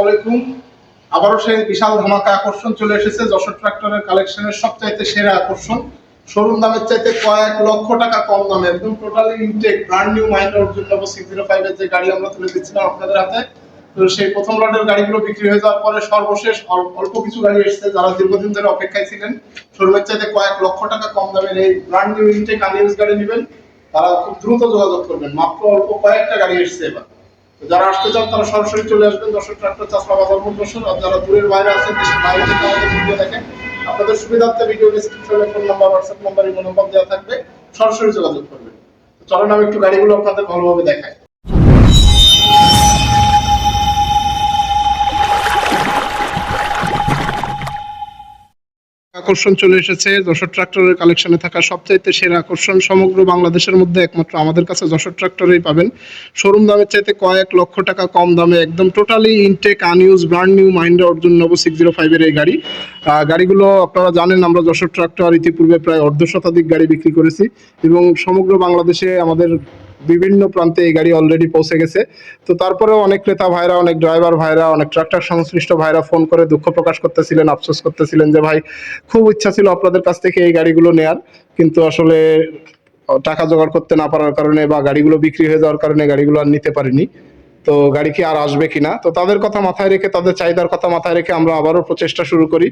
আলাইকুম। আবারও সেই বিশাল ধামাকা আকর্ষণ চলে এসেছে যশোর ট্রাক্টরের কালেকশনের সবচাইতে সেরা আকর্ষণ। শোরুম দামের চাইতে কয়েক লক্ষ টাকা কম দামে, একদম totally intact brand new mind অর্জুন নব সিক্স জিরো ফাইভের যে গাড়ি আমরা তুলে দিচ্ছিলাম আপনাদের হাতে, তো সেই প্রথম লটের গাড়িগুলো বিক্রি হয়ে যাওয়ার পরে সর্বশেষ অল্প কিছু গাড়ি এসেছে যারা দীর্ঘদিন ধরে অপেক্ষায় ছিলেন। শোরুমের চাইতে কয়েক লক্ষ টাকা কম দামের এই ব্র্যান্ড নিউ ইনটেক আনইউজ গাড়ি নেবেন। তারা খুব দ্রুত যোগাযোগ করবেন। মাত্র অল্প কয়েকটা গাড়ি এসেছে এবার। যারা আসতে চান তারা সরাসরি চলে আসবেন। দর্শক ট্রাক্টর চাষা বাজার দর্শন। আর যারা দূরের বাইরে আছেন, দেশের বাইরে থেকে আমাদের ভিডিও দেখেন, আপনাদের সুবিধার্থে ভিডিও ডিসক্রিপশনে phone number WhatsApp number imo number দেওয়া থাকবে। সরাসরি যোগাযোগ করবেন। চলেন, আমি একটু গাড়িগুলো আপনাদের ভালোভাবে দেখাই। আকর্ষণ চলে এসেছে। যশোর ট্রাক্টরের কালেকশনে থাকা সবচাইতে সেরা আকর্ষণ সমগ্র বাংলাদেশের মধ্যে একমাত্র আমাদের কাছে যশোর ট্রাক্টরেই পাবেন। শোরুম দামের চাইতে কয়েক লক্ষ টাকা কম দামে একদম totally intact unused brand new মাইন্ডে অর্জুন নব সিক্স জিরো ফাইভের এই গাড়ি। গাড়িগুলো আপনারা জানেন, আমরা যশোর ট্রাক্টর ইতিপূর্বে প্রায় অর্ধ শতাধিক গাড়ি বিক্রি করেছি এবং সমগ্র বাংলাদেশে আমাদের বিভিন্ন প্রান্তে এই গাড়ি অলরেডি পৌঁছে গেছে। তো তারপরেও অনেক ক্রেতা ভাইরা, অনেক ড্রাইভার ভাইরা, অনেক ট্রাক্টর সংশ্লিষ্ট ভাইরা ফোন করে দুঃখ প্রকাশ করতেছিলেন, আফসোস করতেছিলেন যে, ভাই, খুব ইচ্ছা ছিল আপনাদের কাছ থেকে এই গাড়িগুলো নেয়ার, কিন্তু আসলে টাকা জোগাড় করতে না পারার কারণে বা গাড়িগুলো বিক্রি হয়ে যাওয়ার কারণে গাড়িগুলো আর নিতে পারিনি। তো গাড়ি কি আর আসবে কিনা? তো তাদের কথা মাথায় রেখে, তাদের চাহিদার কথা মাথায় রেখে আমরা আবারও প্রচেষ্টা শুরু করি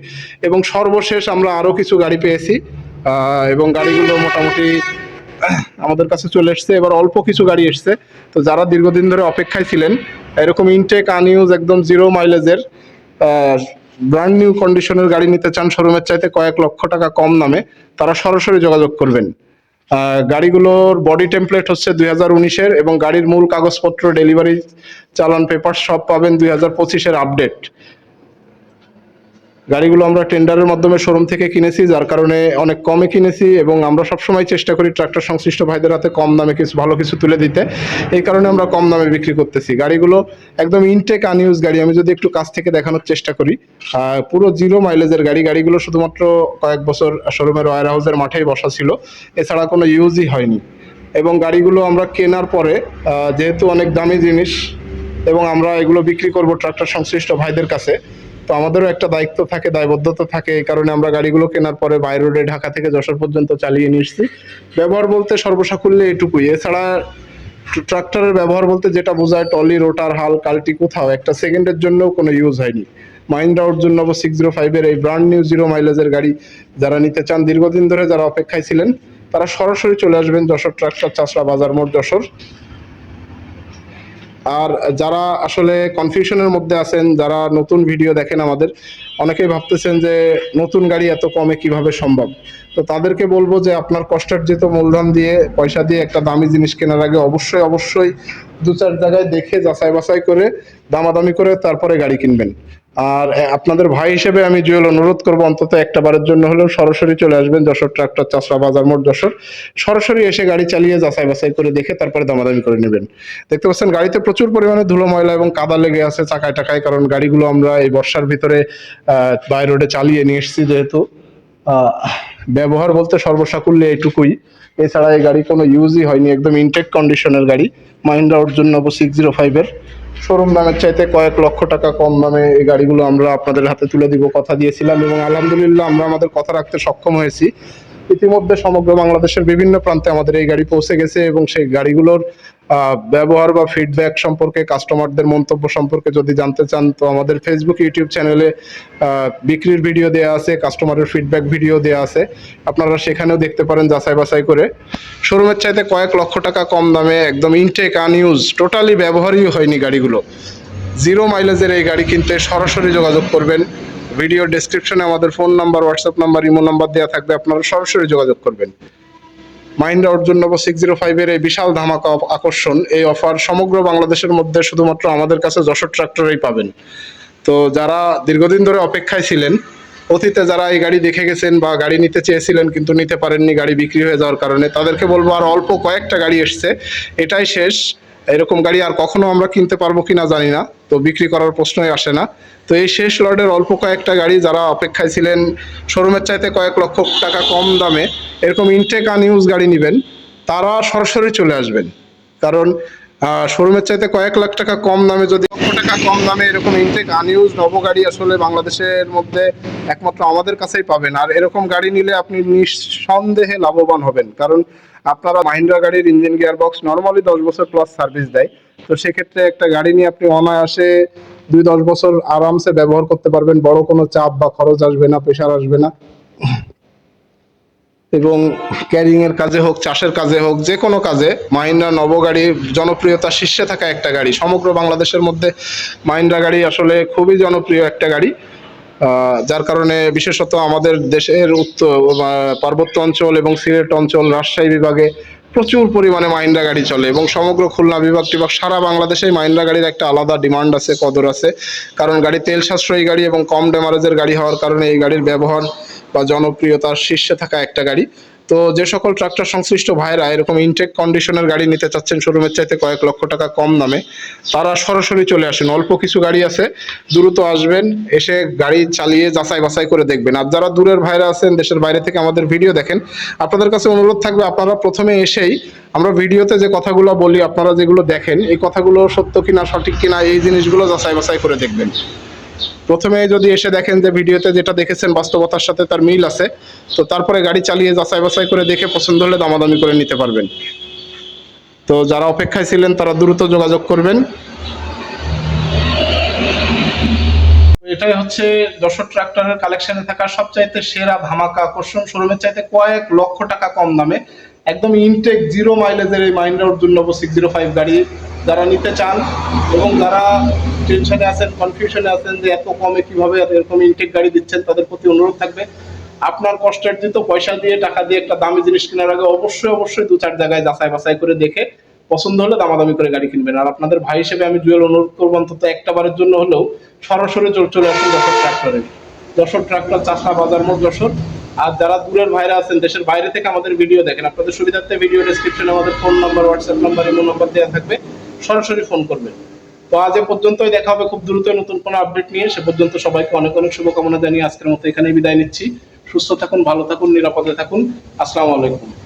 এবং সর্বশেষ আমরা আরও কিছু গাড়ি পেয়েছি। এবং গাড়িগুলো মোটামুটি আমাদের কাছে চলে এসছে, এবার অল্প কিছু গাড়ি এসছে। তো যারা দীর্ঘদিন ধরে অপেক্ষায় ছিলেন, এরকম ইনটেক আনইউজ একদম জিরো মাইলেজের ব্র্যান্ড নিউ কন্ডিশনের গাড়ি নিতে চান শোরুমের চাইতে কয়েক লক্ষ টাকা কম নামে তারা সরাসরি যোগাযোগ করবেন। গাড়িগুলোর বডি টেমপ্লেট হচ্ছে দুই হাজার উনিশের এবং গাড়ির মূল কাগজপত্র ডেলিভারি চালান পেপার সব পাবেন দুই হাজার পঁচিশের আপডেট গাড়িগুলো আমরা টেন্ডারের মাধ্যমে শোরুম থেকে কিনেছি, যার কারণে অনেক কমে কিনেছি এবং আমরা সবসময় চেষ্টা করি ট্রাক্টর সংশ্লিষ্ট ভাইদের হাতে কম দামে কিছু ভালো কিছু তুলে দিতে। এই কারণে আমরা কম দামে বিক্রি করতেছি। গাড়িগুলো একদম ইনটেক আনইউজ গাড়ি, আমি যদি একটু কাছ থেকে দেখানোর চেষ্টা করি পুরো জিরো মাইলেজের গাড়ি, গাড়িগুলো শুধুমাত্র কয়েক বছর শোরুমের ওয়ার হাউসের মাঠেই বসা ছিল। এছাড়া কোনো ইউজই হয়নি। এবং গাড়িগুলো আমরা কেনার পরে যেহেতু অনেক দামি জিনিস, এবং আমরা এগুলো বিক্রি করব ট্রাক্টর সংশ্লিষ্ট ভাইদের কাছে তো আমাদেরও একটা দায়িত্ব থাকে, দায়বদ্ধতা থাকে। এই কারণে আমরা গাড়িগুলো কেনার পরে বাই রোডে ঢাকা থেকে যশোর পর্যন্ত চালিয়ে নিয়ে এসেছি। ব্যবহার বলতে সর্বসাকুল্যে এটুকুই। এছাড়া ট্রাক্টরের ব্যবহার বলতে যেটা বোঝায় টলি রোটার, হাল, কালটি কোথাও একটা সেকেন্ডের জন্য কোনো ইউজ হয়নি। মাইন্ডা অর্জুন নব সিক্স জিরো ফাইভের এই ব্র্যান্ড নিউ জিরো মাইলেজের গাড়ি যারা নিতে চান, দীর্ঘদিন ধরে যারা অপেক্ষায় ছিলেন, তারা সরাসরি চলে আসবেন যশোর ট্রাক্টর চাষরা বাজার মোড় যশোর। আর যারা আসলে কনফিউশনের মধ্যে আছেন, যারা নতুন ভিডিও দেখেন আমাদের, অনেকেই ভাবতেছেন যে নতুন গাড়ি এত কমে কীভাবে সম্ভব? তো তাদেরকে বলব যে আপনার কষ্টার্জিত মূলধন দিয়ে, পয়সা দিয়ে একটা দামি জিনিস কেনার আগে অবশ্যই অবশ্যই দু চার জায়গায় দেখে যাচাই বাছাই করে, দামাদামি করে তারপরে গাড়ি কিনবেন। আর আপনাদের ভাই হিসেবে আমি জুয়েল অনুরোধ করব, অন্তত একটা বারের জন্য হলেও সরাসরি চলে আসবেন যশোর ট্রাক্টর চাষরা বাজার মোড় যশোর। সরাসরি এসে গাড়ি চালিয়ে যাচাই বাছাই করে দেখে তারপরে দামাদামি করে নেবেন। দেখতে পাচ্ছেন, গাড়িতে প্রচুর পরিমাণে ধুলো, ময়লা এবং কাদা লেগে আছে, চাকায় টাকায়, কারণ গাড়িগুলো আমরা এই বর্ষার ভিতরে বাই রোডে চালিয়ে নিয়ে এসেছি যেহেতু। ব্যবহার বলতে সর্বসাকুল্যে এইটুকুই। এছাড়া এই গাড়ি কোনো ইউজই হয়নি, একদম ইনটেক কন্ডিশনের গাড়ি। মাহিন্দ্রা অর্জুন নব সিক্স জিরো ফাইভের শোরুম দামের চাইতে কয়েক লক্ষ টাকা কম দামে এই গাড়িগুলো আমরা আপনাদের হাতে তুলে দিব, কথা দিয়েছিলাম এবং আলহামদুলিল্লাহ আমরা আমাদের কথা রাখতে সক্ষম হয়েছি। ইতিমধ্যে সমগ্র বাংলাদেশের বিভিন্ন প্রান্তে আমাদের এই গাড়ি পৌঁছে গেছে এবং সেই গাড়িগুলোর ব্যবহার বা ফিডব্যাক সম্পর্কে কাস্টমারদের মন্তব্য সম্পর্কে যদি জানতে চান, তো আমাদের ফেসবুক ইউটিউব চ্যানেলে বিক্রির ভিডিও দেওয়া আছে কাস্টমারের ফিডব্যাক ভিডিও দেওয়া আছে। আপনারা সেখানেও দেখতে পারেন যাচাই বাছাই করে। শোরুমের চাইতে কয়েক লক্ষ টাকা কম দামে একদম ইনটেক আনইউজ টোটালি ব্যবহারই হয়নি গাড়িগুলো। জিরো মাইলেজের এই গাড়ি কিনতে সরাসরি যোগাযোগ করবেন। ভিডিও ডেসক্রিপশনে আমাদের phone number WhatsApp number imo number দেওয়া থাকবে, আপনারা সরাসরি যোগাযোগ করবেন। মাইন্ডা অর্জুন নব সিক্স জিরো ফাইভের এই বিশাল ধামাকা আকর্ষণ। এই অফার সমগ্র বাংলাদেশের মধ্যে শুধুমাত্র আমাদের কাছে যশোর ট্রাক্টরেই পাবেন। তো যারা দীর্ঘদিন ধরে অপেক্ষায় ছিলেন, অতীতে যারা এই গাড়ি দেখে গেছেন বা গাড়ি নিতে চেয়েছিলেন কিন্তু নিতে পারেননি, গাড়ি বিক্রি হয়ে যাওয়ার কারণে, তাদেরকে বলব আর অল্প কয়েকটা গাড়ি এসছে। এটাই শেষ। এরকম গাড়ি আর কখনো আমরা কিনতে পারব কিনা জানি না, তো বিক্রি করার প্রশ্নই আসে না। তো এই শেষ লটের অল্প কয়েকটা গাড়ি যারা অপেক্ষায় ছিলেন, শোরুমের চাইতে কয়েক লক্ষ টাকা কম দামে এরকম ইনটেক আনইউজ গাড়ি নেবেন, তারা সরাসরি চলে আসবেন। কারণ শোরুমের চাইতে কয়েক লাখ টাকা কম দামে যদি লক্ষ টাকা কম দামে এরকম ইনটেক আনইউজ নব গাড়ি আসলে বাংলাদেশের মধ্যে একমাত্র আমাদের কাছেই পাবেন। আর এরকম গাড়ি নিলে আপনি নিঃসন্দেহে লাভবান হবেন। কারণ আপনারা মাহিন্দ্রা গাড়ির ইঞ্জিন গিয়ার বক্স নর্মালি দশ বছর প্লাস সার্ভিস দেয়। তো সেক্ষেত্রে একটা গাড়ি নিয়ে আপনি অনায়াসে দুই দশ বছর আরামসে ব্যবহার করতে পারবেন, বড় কোনো চাপ বা খরচ আসবে না প্রেশার আসবে না। এবং ক্যারিং এর কাজে হোক, চাষের কাজে হোক, যে কোনো কাজে মাহিন্দ্রা নব গাড়ি জনপ্রিয়তা শীর্ষে থাকা একটা গাড়ি। সমগ্র বাংলাদেশের মধ্যে মাহিন্দ্রা গাড়ি আসলে খুবই জনপ্রিয় একটা গাড়ি। যার কারণে বিশেষত আমাদের দেশের উত্তর পার্বত্য অঞ্চল এবং সিলেট অঞ্চল, রাজশাহী বিভাগে প্রচুর পরিমাণে মাইন্ডা গাড়ি চলে এবং সমগ্র খুলনা বিভাগ টিভাগ সারা বাংলাদেশে মাইন্ডা গাড়ির একটা আলাদা ডিমান্ড আছে, কদর আছে। কারণ গাড়ি তেল সাশ্রয়ী গাড়ি এবং কম ড্যামারেজের গাড়ি হওয়ার কারণে এই গাড়ির ব্যবহার বা জনপ্রিয়তার শীর্ষে থাকা একটা গাড়ি। তো যে সকল ট্রাক্টর সংশ্লিষ্ট ভাইরা এরকম ইনটেক কন্ডিশনের গাড়ি নিতে চাচ্ছেন শোরুমের চাইতে কয়েক লক্ষ টাকা কম দামে, তারা সরাসরি চলে আসেন। অল্প কিছু গাড়ি আছে, দ্রুত আসবেন, এসে গাড়ি চালিয়ে যাচাই বাছাই করে দেখবেন। আর যারা দূরের ভাইরা আছেন, দেশের বাইরে থেকে আমাদের ভিডিও দেখেন, আপনাদের কাছে অনুরোধ থাকবে, আপনারা প্রথমে এসেই আমরা ভিডিওতে যে কথাগুলো বলি, আপনারা যেগুলো দেখেন, এই কথাগুলো সত্য কিনা, সঠিক কিনা, এই জিনিসগুলো যাচাই বাছাই করে দেখবেন। প্রথমে যদি এসে দেখেন যে ভিডিওতে যেটা দেখেছেন বাস্তবতার সাথে তার মিল আছে, তো তারপরে গাড়ি চালিয়ে যাচাই বাছাই করে দেখে পছন্দ হলে দামাদামি করে নিতে পারবেন। তো যারা অপেক্ষায় ছিলেন, তারা দ্রুত যোগাযোগ করবেন। এটাই হচ্ছে যশোর ট্রাক্টরের কালেকশনে থাকা সবচাইতে সেরা ধামাকা আকর্ষণ। শোরুমের চাইতে কয়েক লক্ষ টাকা কম দামে একদম ইনটেক জিরো মাইলেজের এই মাইন্ডা অর্জুন নব সিক্স জিরো ফাইভ গাড়ি যারা নিতে চান এবং যারা টেনশনে আছেন কনফিউশনে আছেন যে এত কমে কীভাবে এরকম ইনটেক গাড়ি দিচ্ছেন, তাদের প্রতি অনুরোধ থাকবে। আপনার কষ্টার্জিত পয়সা দিয়ে, টাকা দিয়ে একটা দামি জিনিস কেনার আগে অবশ্যই অবশ্যই দু চার জায়গায় যাচাই বাছাই করে দেখে পছন্দ হলে দামাদামি করে গাড়ি কিনবেন। আর আপনাদের ভাই হিসেবে আমি জুয়েল অনুরোধ করব অন্তত একটা বারের জন্য হলেও সরাসরি চলে আসুন যশোর ট্রাক্টরে। যশোর ট্রাক্টর চাষা বাজার মোড় যশোর। আর যারা দূরের ভাইরা আছেন, দেশের বাইরে থেকে আমাদের ভিডিও দেখেন, আপনাদের সুবিধার্থে ভিডিও ডিসক্রিপশনে আমাদের ফোন নাম্বার হোয়াটসঅ্যাপ নাম্বার এবং নাম্বার দেওয়া থাকবে, সরাসরি ফোন করবেন। তো আজ এ পর্যন্তই, দেখা হবে খুব দ্রুত নতুন কোনো আপডেট নিয়ে। সে পর্যন্ত সবাইকে অনেক অনেক শুভকামনা জানিয়ে আজকের মতো এখানেই বিদায় নিচ্ছি। সুস্থ থাকুন, ভালো থাকুন, নিরাপদে থাকুন। আসসালামু আলাইকুম।